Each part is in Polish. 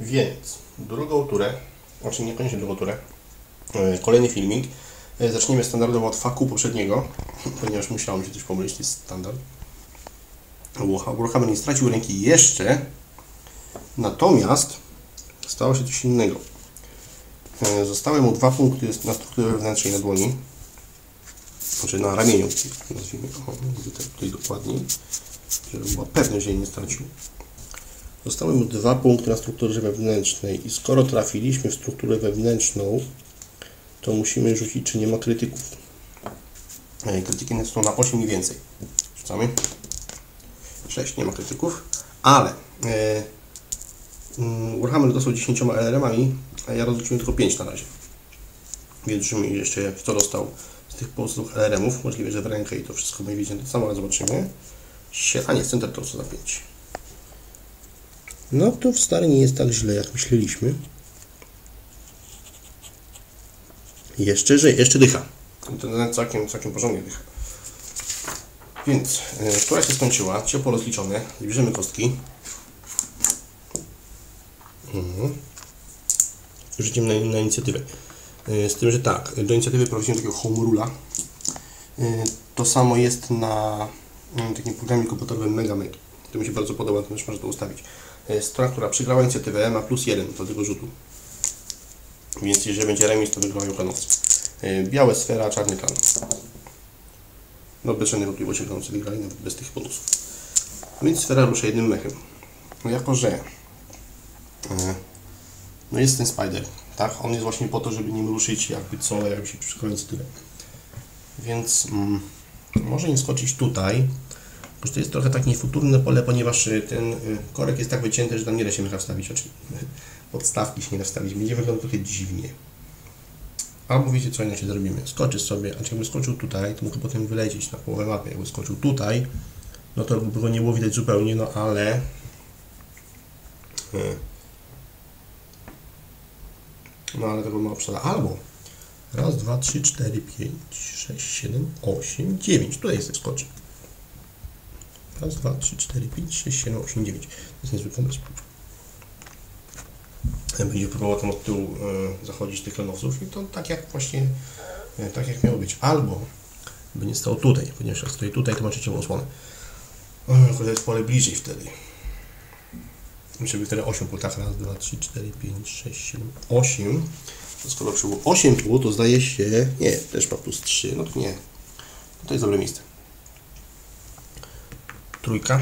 Więc drugą turę, znaczy niekoniecznie drugą turę, e, kolejny filmik. E, Zaczniemy standardowo od faku poprzedniego, ponieważ musiałem się coś jest standard. Warha- Warhammer nie stracił ręki jeszcze, natomiast stało się coś innego. E, Zostały mu dwa punkty na strukturze wewnętrznej na dłoni, znaczy na ramieniu, nazwijmy tutaj, tutaj dokładniej, żeby była pewność, że jej nie stracił. Zostały mu dwa punkty na strukturze wewnętrznej i skoro trafiliśmy w strukturę wewnętrzną, to musimy rzucić, czy nie ma krytyków. Krytyki są na 8 i więcej. Rzucamy. 6, nie ma krytyków, ale mm, Warhammer dostał 10 LRM-ami, a ja rozrzuciłem tylko 5 na razie. Więc rzucimy jeszcze kto dostał z tych pozostałych LRM-ów. Możliwe, że w rękę i to wszystko widzimy to samo, ale zobaczymy. Sie- A nie, center torso za 5. No to wcale nie jest tak źle, jak myśleliśmy. Jeszcze żyje, jeszcze dycha. To całkiem, całkiem porządnie dycha. Więc, e, która się skończyła, ciepło rozliczone, bierzemy kostki. Mhm. Rzucimy na, na inicjatywę. E, Z tym, że tak, do inicjatywy prowadzimy takiego home rula. E, To samo jest na mm, takim programie komputerowym MegaMake. To mi się bardzo podoba, to też można to ustawić. E, Strona, która przegrała inicjatywę ma plus jeden do tego rzutu. Więc jeżeli będzie remis, to wygrywają klanowcy. E, Białe sfera, czarny klan. No bez żadnej wątpliwości klanowcy wygrali, nawet bez tych bonusów. Więc sfera rusza jednym mechem. No jako, że e, no jest ten spider, tak? On jest właśnie po to, żeby nim ruszyć jakby co, jakby się przegrała inicjatywę. Więc mm, może nie skoczyć tutaj, Choć to jest trochę tak niefuturne pole, ponieważ y, ten y, korek jest tak wycięty, że tam nie da się mecha wstawić, znaczy podstawki się nie da wstawić. Będzie wyglądał trochę dziwnie. Albo wiecie co inaczej zrobimy? Skoczy sobie, a jakby skoczył tutaj, to mógł potem wylecieć na połowę mapy. Jakby skoczył tutaj, no to by go nie było widać zupełnie, no ale... y, No ale tego ma przeda. Albo raz, dwa, trzy, cztery, pięć, sześć, siedem, osiem, dziewięć. Tutaj jest skoczy. Raz, dwa, trzy, cztery, pięć, sześć, siedem, osiem, dziewięć. To jest niezły pomysł. Będzie próbował tam od tyłu e, zachodzić tych klanowców i to tak jak właśnie, e, tak jak miało być. Albo by nie stał tutaj, ponieważ jak stoi tutaj, to macie ciemną osłonę. E, to jest pole bliżej wtedy. Żeby wtedy 8 pól, tak, raz, dwa, trzy, cztery, pięć, sześć, siedem, osiem. To skoro przybyło 8 pól, to zdaje się, nie, też ma plus 3, no to nie. To jest dobre miejsce. Trójka.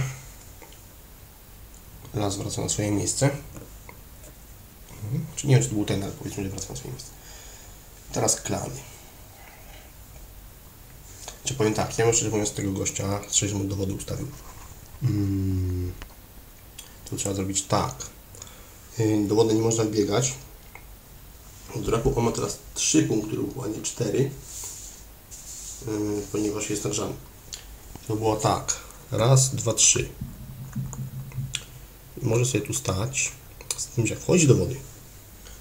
Raz wraca na swoje miejsce. Mhm. Czy nie wiem, czy to był ten, ale powiedzmy, że wraca na swoje miejsce. Teraz klany. Czy powiem tak, ja bym szczerze mówiąc tego gościa strzelił mu dowody ustawił. Mm. To trzeba zrobić tak. Yy, Dowody nie można biegać. Od raku on ma teraz 3 punkty ruchu, a nie 4. Yy, ponieważ jest nagrzany. To było tak. Raz, dwa, trzy. I może sobie tu stać. Z tym, że jak wchodzi do wody,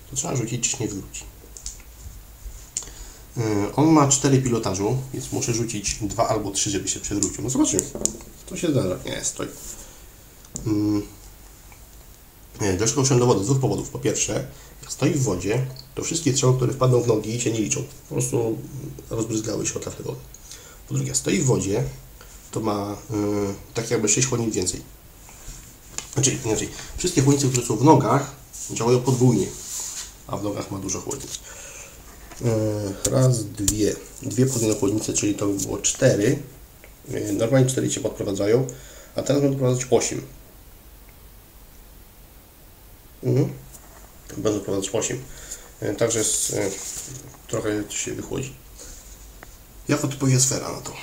to trzeba rzucić, czy nie wróci. Yy, On ma 4 pilotażu, więc muszę rzucić 2 albo 3, żeby się przewrócił. No zobaczymy. To się zdarza. Nie, stoi. Dlaczego wszedłem do wody? Z dwóch powodów. Po pierwsze, jak stoi w wodzie, to wszystkie strzały, które wpadną w nogi się nie liczą. Po prostu rozbryzgały się o tafle wody. Po drugie, stoi w wodzie, to ma yy, tak jakby 6 chłodnic więcej. Znaczy, inaczej, wszystkie chłodnice, które są w nogach, działają podwójnie, a w nogach ma dużo chłodnic. Yy, raz, dwie, dwie podwójne chłodnice, czyli to by było cztery. Yy, normalnie cztery się podprowadzają, a teraz będą prowadzać 8. Mhm. Będą prowadzać 8. Yy, także jest, trochę się wychłodzi. Jak odpowie sfera na to?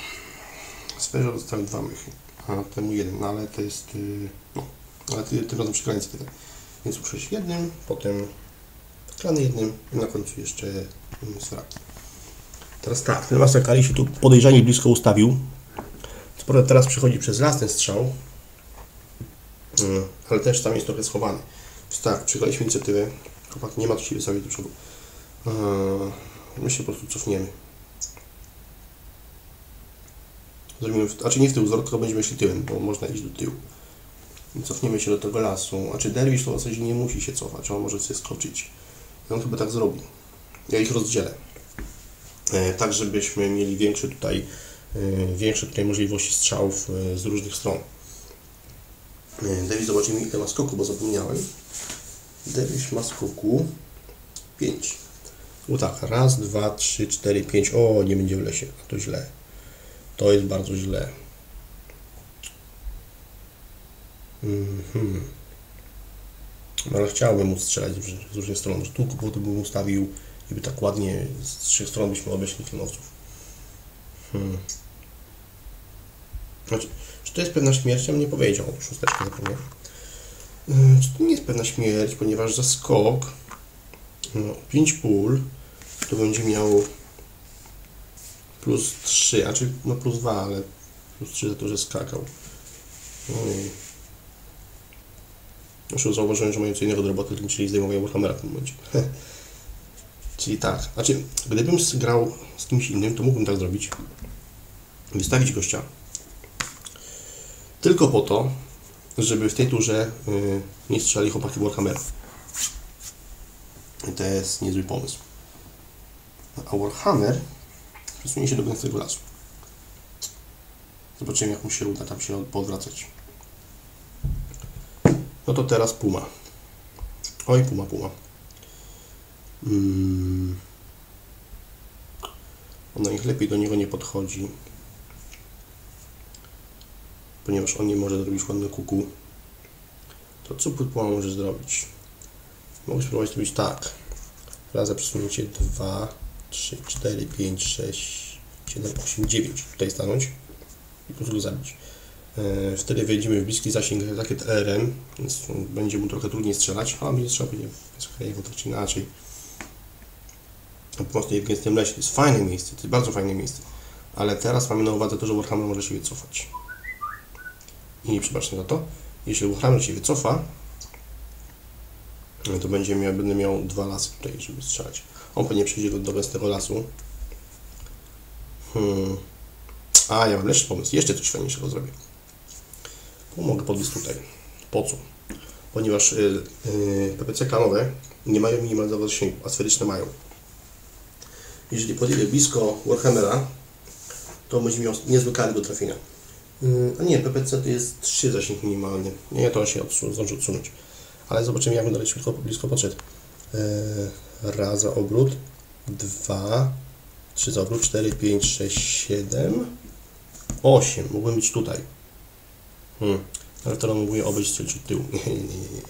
Sferze dostałem dwa mychy, a temu jeden, no ale to jest, yy, no, ale ty, tym razem przegrałem inicjatywę. Więc muszę jednym, potem klany jednym i na końcu jeszcze yy, sferaki. Teraz tak, ten Masakari się tu podejrzanie blisko ustawił. Co prawda teraz przechodzi przez las ten strzał, yy, ale też tam jest trochę schowany. Więc tak, przegraliśmy inicjatywę. Chłopak nie ma tu się wystawić do przodu. My się po prostu cofniemy. Zrobimy, znaczy nie w tył wzór, tylko będziemy szli tyłem, bo można iść do tyłu. Cofniemy się do tego lasu. A czy derwisz to w zasadzie nie musi się cofać, on może sobie skoczyć. I on chyba tak zrobi. Ja ich rozdzielę. E, tak, żebyśmy mieli większe tutaj, e, większe tutaj możliwości strzałów e, z różnych stron. Derwisz zobaczymy ile ma skoku, bo zapomniałem. Derwisz ma skoku 5. No tak, raz, dwa, trzy, cztery, pięć. O, nie będzie w lesie. A to źle. To jest bardzo źle. Mhm. Ale chciałbym móc strzelać z różnych- stron. Może tu po bym ustawił tak ładnie z trzech stron byśmy obeszli kionowców. Hmm. Znaczy, czy to jest pewna śmierć? Ja bym nie powiedział. Szósteczkę zapomniałem. Yy, Czy to nie jest pewna śmierć, ponieważ za skok no, 5 pól to będzie miał plus 3, a czy no plus 2, ale plus 3 za to, że skakał. Ojej. Zresztą zauważyłem, że mają co innego do roboty, czyli zdejmowają Warhammera w tym momencie. czyli tak, znaczy, gdybym grał z kimś innym, to mógłbym tak zrobić. Wystawić gościa. Tylko po to, żeby w tej turze y, nie strzelali chłopaki Warhammera. I to jest niezły pomysł. A Warhammer przesunie się do gęstego lasu. Zobaczymy, jak mu się uda tam się podwracać. No to teraz Puma. Oj, Puma, Puma. Mm. Ona ich lepiej do niego nie podchodzi. Ponieważ on nie może zrobić ładny kuku. To co Puma może zrobić? Mogę spróbować zrobić tak. Raz za przesunięcie 2, 3, 4, 5, 6, 7, 8, 9. Tutaj stanąć i po prostu zabić. E, Wtedy wejdziemy w bliski zasięg rakiet LRM, więc będzie mu trochę trudniej strzelać, a będzie trzeba będzie w tak czy inaczej. Po prostu w gęstym lesie. To jest fajne miejsce, to jest bardzo fajne miejsce. Ale teraz mamy na uwadze to, że Warhammer może się wycofać. I nie przebaczcie za to. Jeśli Warhammer się wycofa, to będzie miał, będę miał dwa lasy tutaj, żeby strzelać. On pewnie przejdzie do, do gęstego lasu. Hmm. A, ja mam lepszy pomysł. Jeszcze coś fajniejszego zrobię. Bo mogę podbiec tutaj. Po co? Ponieważ y, y, PPC klanowe nie mają minimalnego zasięgu, a sferyczne mają. Jeżeli podjedzie blisko Warhammera, to będzie miał niezły kary do trafienia. Y, a nie, PPC to jest 3 zasięg minimalny. Nie, to się odsu- zdąży odsunąć. Ale zobaczymy, jak dalej szybko blisko podszedł. Y, raz obrót, dwa, trzy za obrót, cztery, pięć, sześć, siedem, osiem. Mógłbym być tutaj. Hmm. Ale to mógłbym obejść strzelić od tyłu. Nie, nie, nie, nie.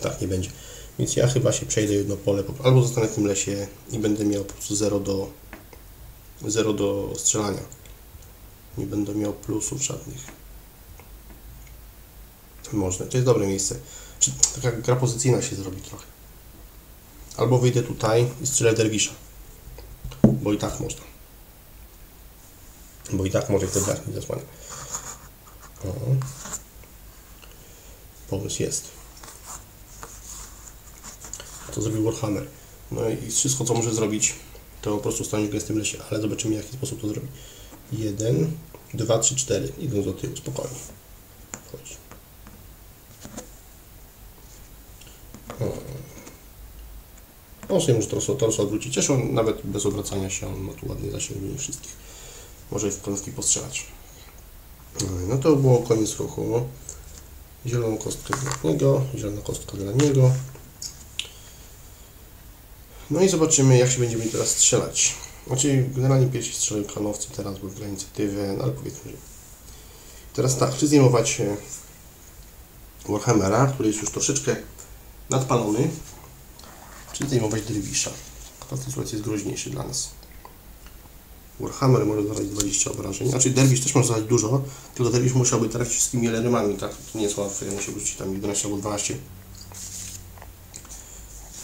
Tak, nie będzie. Więc ja chyba się przejdę jedno pole, po- albo zostanę w tym lesie i będę miał po prostu 0 do, 0 do strzelania. Nie będę miał plusów żadnych. Można, to jest dobre miejsce. Taka gra pozycyjna się zrobi trochę. Albo wyjdę tutaj i strzelę w derwisza. Bo i tak można. Bo i tak może wtedy dać mi zasłania. O. Pomysł jest. To zrobił Warhammer. No i wszystko, co może zrobić, to po prostu stanie w gęstym lesie, ale zobaczymy, w jaki sposób to zrobi. Jeden, dwa, trzy, cztery. Idą do tyłu, spokojnie. Chodź. On sobie może torso, torso odwrócić. Zresztą nawet bez obracania się, on ma tu ładny zasięg wszystkich. Może w koński postrzelać. No to było koniec ruchu. Zieloną kostkę dla niego, zielona kostka dla niego. No i zobaczymy, jak się będziemy teraz strzelać. Znaczy, generalnie pierwsi strzelają klanowcy, teraz był dla inicjatywy, no ale powiedzmy, że... Teraz tak, chcę zdejmować e, Warhammera, który jest już troszeczkę nadpalony, czy zdejmować Derwisza. Tej sytuacji jest groźniejszy dla nas. Warhammer może zadać 20 obrażeń. Znaczy Derwisz też może zadać dużo, tylko Derwisz musiałby trafić z tymi LRM-ami, tak? To nie jest łatwe, musiałby rzucić tam 11 albo 12.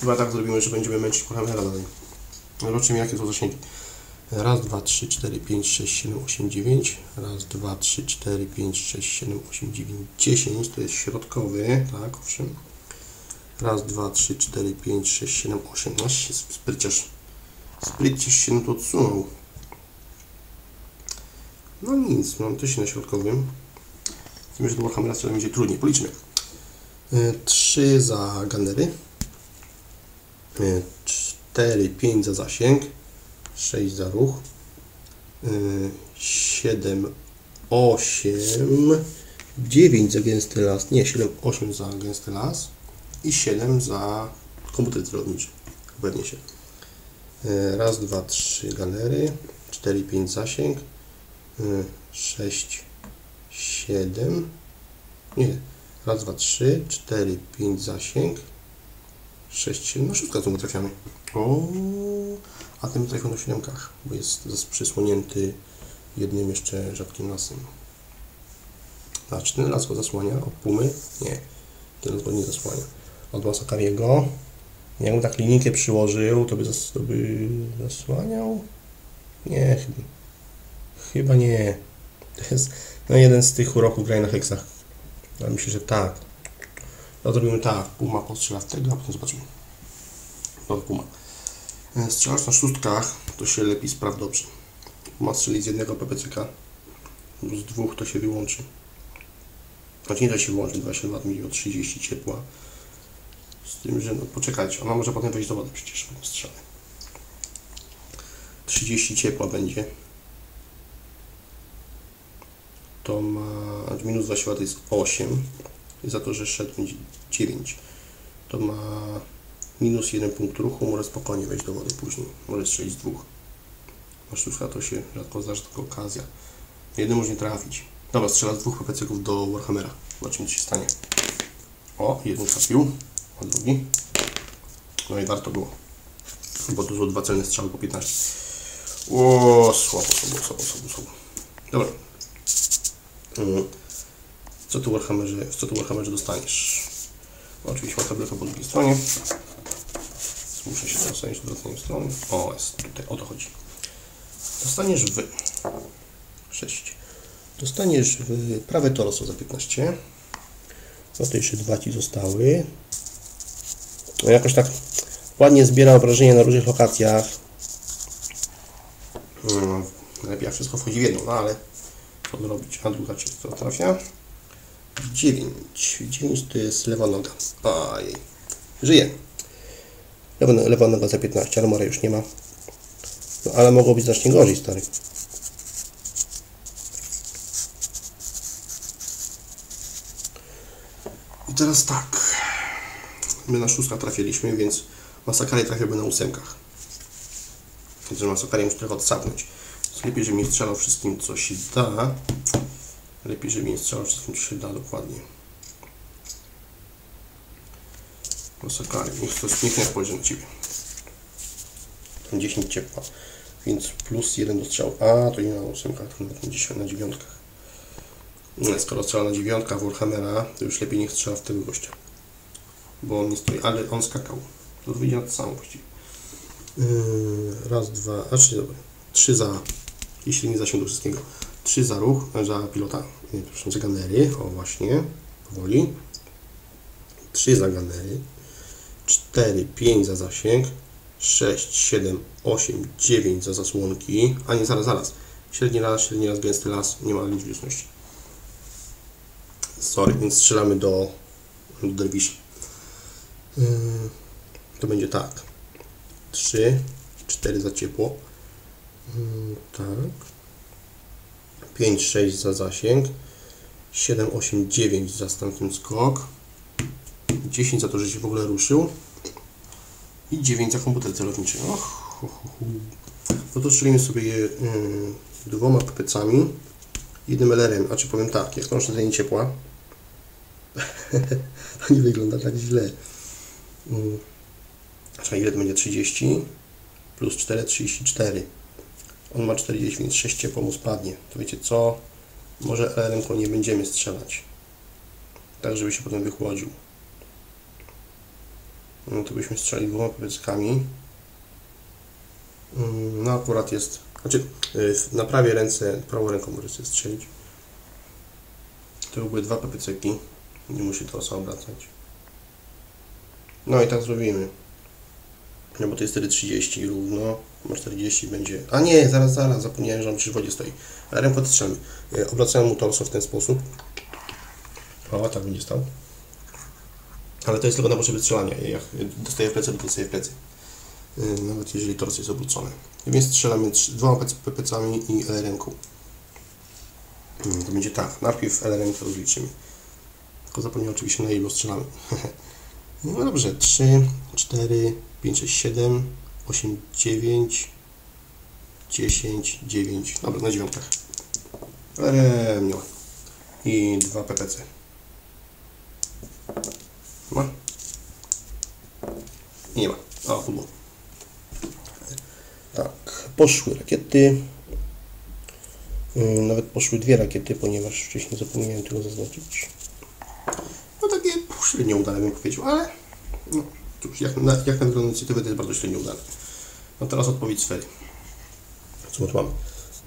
Chyba tak zrobimy, że będziemy męczyć Warhammera dalej. Zobaczymy jakie są zasięgi. Raz, dwa, trzy, cztery, pięć, sześć, siedem, osiem, dziewięć. Raz, dwa, trzy, cztery, pięć, sześć, siedem, osiem, dziewięć, dziesięć. To jest środkowy, tak, owszem. Raz, dwa, trzy, cztery, pięć, sześć, siedem, osiem. No się spryciarz. Spryciarz się no to odsunął. No nic, mam też na środkowym. Tym, że strzelać będzie trudniej. Policzmy. 3 za gunnery. 4, 5 za zasięg. 6 za ruch. 7, 8, 9 za gęsty las. Nie, 7, 8 za gęsty las. I 7 za komputer celowniczy. Upewnię się. E, Raz, dwa, trzy ganery, 4, 5 zasięg, 6, 7, nie, raz, dwa, trzy, 4, 5 zasięg, 6, 7, no wszystko znowu trafiamy. O, a ten trafił na siódemkach, bo jest przysłonięty jednym jeszcze rzadkim lasem. A czy ten las go zasłania od Pumy? Nie, ten las go nie zasłania. Od Masakariego Jakbym tak linijkę przyłożył, to by, zas, to by zasłaniał? Nie, chyba. Chyba nie. To jest no, jeden z tych uroków graj na heksach. Ale myślę, że tak. No zrobimy tak. Puma postrzela w tego, a potem zobaczymy. No Puma. E, Strzelasz na szóstkach, to się lepiej spraw dobrze. Puma strzeli z jednego PPCK. Z dwóch to się wyłączy. Znaczy nie da się wyłączyć, 22 mi o 30 ciepła. Z tym, że no poczekajcie, ona może potem wejść do wody przecież po strzale. 30 ciepła będzie. To ma minus 2 siła to jest 8. I za to, że szedł będzie 9. To ma minus 1 punkt ruchu, może spokojnie wejść do wody później. Może strzelić z dwóch. Na sztuczka to się rzadko zdarza, tylko okazja. Jeden może nie trafić. Dobra, strzela z dwóch PPC-ków do Warhammera. Zobaczymy co się stanie. O, jeden trafił a drugi. No i warto było. Bo to są dwa celne strzały po 15. O, słabo, słabo, słabo, słabo, słabo. Dobra. Mm. Co tu Warhammerze, co tu Warhammerze dostaniesz? Oczywiście ma tabletę po drugiej stronie. Muszę się przesunąć do odwrotnej strony. O, jest tutaj, o to chodzi. Dostaniesz w 6. Dostaniesz w prawe torso za 15. No to jeszcze dwa Ci zostały. No jakoś tak ładnie zbiera obrażenia na różnych lokacjach. Hmm, lepiej jak wszystko wchodzi w jedną, no ale co zrobić? A druga cię co trafia? 9. 9 to jest lewa noga. Ajej. Żyje. Lewa, lewa noga za 15, armora już nie ma. No ale mogło być znacznie gorzej, stary. I teraz tak. My na szóstka trafiliśmy, więc Masakary trafiłby na ósemkach. Więc Masakary muszę trochę odsapnąć. Lepiej, żeby nie strzelał wszystkim, co się da. Lepiej, żeby nie strzelał wszystkim, co się da dokładnie. Masakary, niech to nie spojrzy na Ciebie. 10 ciepła, więc plus 1 do strzału. A, to nie na ósemkach, tylko na 10 na dziewiątkach. Skoro strzela na dziewiątkach Warhammera, to już lepiej niech strzela w tego gościa bo on nie stoi, ale on skakał. To wyjdzie na to samo właściwie. Yy, raz, dwa, a trzy, dobra. Trzy za, jeśli nie zasięg do wszystkiego. Trzy za ruch, za pilota, nie, przepraszam, za o właśnie, powoli. Trzy za ganery. Cztery, pięć za zasięg. sześć, siedem, osiem, dziewięć za zasłonki. A nie, zaraz, zaraz. Średni las, średni las, gęsty las, nie ma liczby. Sorry, więc strzelamy do, do derwisza. Yy, to będzie tak. 3, 4 za ciepło. Yy, tak. 5, 6 za zasięg. 7, 8, 9 za stamtąd skok. 10 za to, że się w ogóle ruszył. I 9 za komputer celowniczy. Och, hu, hu, hu. No to strzelimy sobie je yy, dwoma pepecami. Jednym LR-em. A czy powiem tak, jak to oszczędzenie ciepła, to nie wygląda tak źle. Mm. Czyli ile to będzie 30 plus 4, 34. On ma 40, więc 6 ciepło mu spadnie. To wiecie co? Może LM nie będziemy strzelać. Tak, żeby się potem wychłodził. No to byśmy strzelali dwoma powiedzkami. Mm, No akurat jest... Znaczy, y, na prawej ręce, prawą ręką możecie strzelić. To były dwa pepeceki. Nie musi to osoba obracać. No i tak zrobimy. No bo to jest wtedy 30 równo, ma 40 będzie... A nie, zaraz, zaraz, zapomniałem, że on przy wodzie stoi. Ale ręką strzelmy. Obracałem mu torso w ten sposób. O, tak będzie stał. Ale to jest tylko na potrzeby strzelania. Jak dostaję w plecy, to dostaję w plecy. Yy, Nawet jeżeli tors jest obrócony. Więc strzelamy trz- dwoma pecami i LRM-ką. Yy, To będzie tak. Najpierw LRM to rozliczymy. Tylko zapomniałem oczywiście na ilu strzelamy. No dobrze. 3, 4, 5, 6, 7, 8, 9, 10, 9. Dobra, na dziewiątkach. LRM nie ma. I dwa PPC. Ma? Nie ma. A, pudło. Tak, poszły rakiety. Yy, Nawet poszły dwie rakiety, ponieważ wcześniej zapomniałem tego zaznaczyć. Średnio udane bym powiedział, ale no cóż, jak na, jak na wygląd inicjatywy to jest bardzo średnio udane. No teraz odpowiedź sfery. Co tu mamy?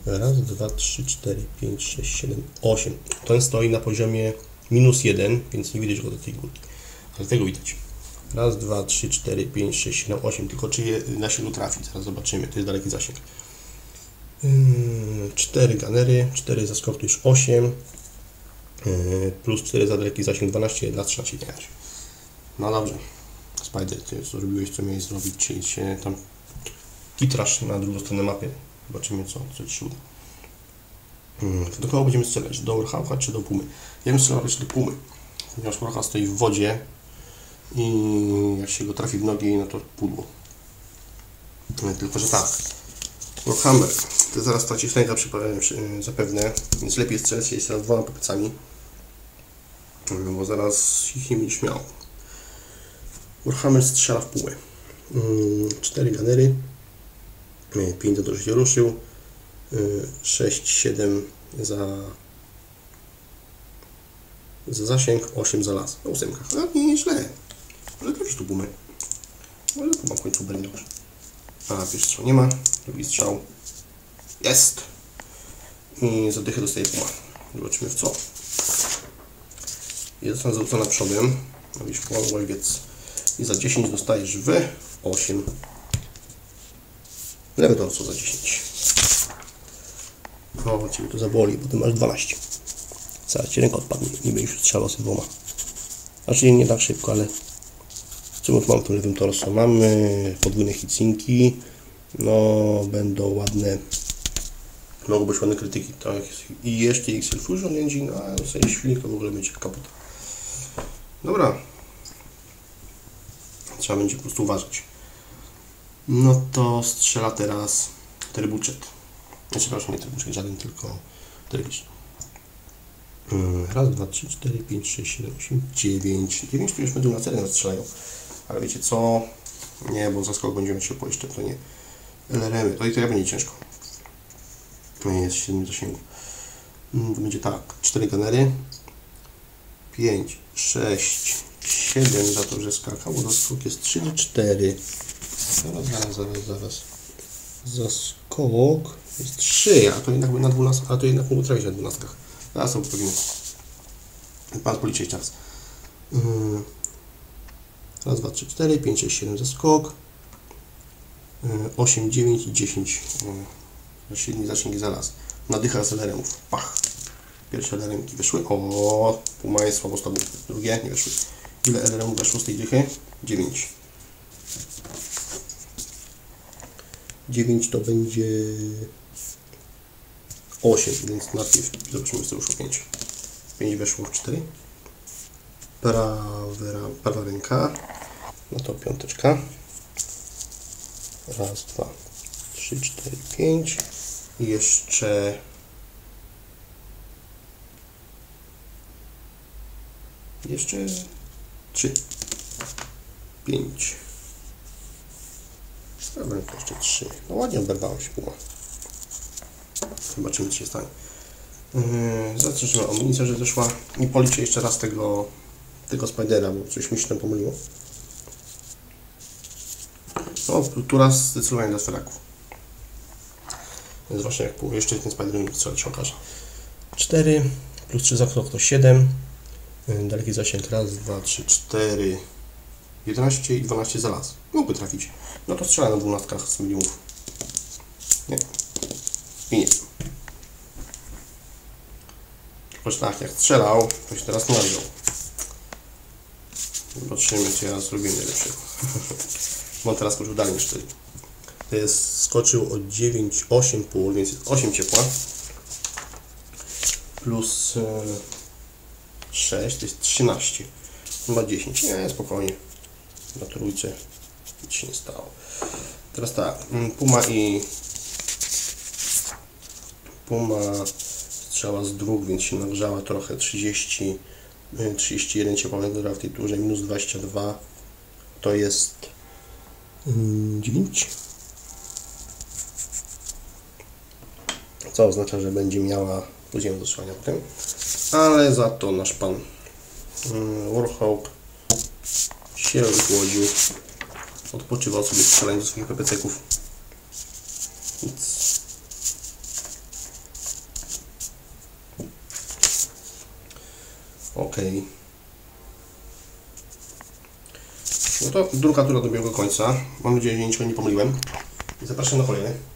Raz, dwa, trzy, cztery, pięć, sześć, siedem, osiem. Ten stoi na poziomie minus jeden, więc nie widać go do tej górki. Ale tego widać. Raz, dwa, trzy, cztery, pięć, sześć, siedem, osiem. Tylko czy je na silu trafi? Zaraz zobaczymy. To jest daleki zasięg. Cztery ganery, cztery zaskok to już osiem. Yy, Plus cztery za daleki zasięg 12, dla 13 nie jakaś. No dobrze. Spider, ty zrobiłeś co miałeś zrobić, czyli się tam kitrasz na drugą stronę mapy. Zobaczymy co, co Ci uda. Do kogo będziemy strzelać? Do Warhamka czy do Pumy? Ja bym strzelał do Pumy, ponieważ Warhamka stoi w wodzie i jak się go trafi w nogi, no to pudło. No, Tylko, że tak. Warhammer, ty zaraz tracisz ręka przy, przy, zapewne, więc lepiej strzelać się teraz dwoma popycami, bo zaraz ich nie będziesz miał. Warhammer strzela w półę. Mm, Cztery ganery, 5 do się ruszył, 6, 7 za, za zasięg, 8 za las. Na ósemkach. No nie, nie źle. Ale trafisz tu bumę. Ale puma w końcu dobrze. A, pierwszy strzał nie ma. Drugi strzał. Jest! I zadychę dostaje puma. Zobaczymy w co. Jest zarzucona przodem. Robisz łajwiec. I za 10 dostajesz w 8. Lewy torso za 10. O, Ciebie to zaboli, bo Ty masz 12. Zaraz Ci ręka odpadnie, nie będziesz strzelał sobie dwoma. Znaczy nie tak szybko, ale co tu mamy w tym lewym torso? Mamy podwójne hitsinki, no będą ładne, mogą być ładne krytyki, tak, i jeszcze XL Fusion Engine, a w sensie silnik to w ogóle będzie kaput. Dobra, trzeba będzie po prostu uważać. No to strzela teraz. Znaczy, przepraszam, nie Terbuchet, żaden, tylko Terbuchet. Raz, dwa, trzy, cztery, pięć, sześć, siedem, osiem, dziewięć. Dziewięć to już będą na cele strzelają. Ale wiecie co? Nie, bo za skok będziemy się jeszcze, to nie. LRM, to i to ja będzie ciężko. To nie jest 7 zasięgu. Mm, będzie tak, 4 ganery. 5, 6, 7 za to, że skakał, bo zaskok jest 3 do 4. Zaraz, zaraz, zaraz, zaraz. Zaskok jest 3, a to jednak na 12, a to jednak mógł trafić na 12. Zaraz sobie powiem. Pan policzyć czas. Yy. Raz, dwa, trzy, cztery, pięć, sześć, siedem zaskok. Yy, 8, 9 i 10. Yy. Średni zasięg za las. Nadycha z LRM-ów. Pach. Pierwsze LRM-ki wyszły. O, Puma jest słabo tobą. Drugie nie wyszły. Ile LRM weszło z tej dychy? 9. 9 to będzie 8, więc najpierw zobaczymy co wyszło 5. 5 weszło w 4. Prawa, prawa ręka. No to piąteczka. Raz, dwa, trzy, cztery, pięć. I jeszcze jeszcze trzy. Pięć. Dobra, to jeszcze trzy. No ładnie się puma. Zobaczymy, co się stanie. Yy, Zaczniemy amunicję, że zeszła. I policzę jeszcze raz tego, tego Spidera, bo coś mi się tam pomyliło. No, tu raz zdecydowanie dla sferaków. Więc właśnie jak pół, jeszcze ten Spider mi strzelać się okaże. 4 plus 3 za to 7. Yy, Daleki zasięg raz, 2, 3, 4. 11 i 12 za las. Mógłby trafić. No to strzela na dwunastkach z milionów. Nie. I nie. Choć tak, jak strzelał, to się teraz nadział. Zobaczymy, czy ja zrobię najlepszego. Bo on teraz skoczył dalej niż 4. To jest, skoczył o 9, 8,5, więc jest 8 ciepła. Plus e, 6, to jest 13. On ma 10. Nie, spokojnie. Na trójce nic się nie stało. Teraz tak, mm, Puma i Puma strzała z dróg, więc się nagrzała trochę 30, y, 31 ciepłowego w tej turze, minus 22 to jest mm, 9 co oznacza, że będzie miała do strzelania potem ale za to nasz pan mm, Warhawk się rozgłodził odpoczywał sobie strzelając do swoich PPC-ków nic Ok. No to druga tura dobiegła końca. Mam nadzieję, że niczego nie pomyliłem. I zapraszam na kolejne.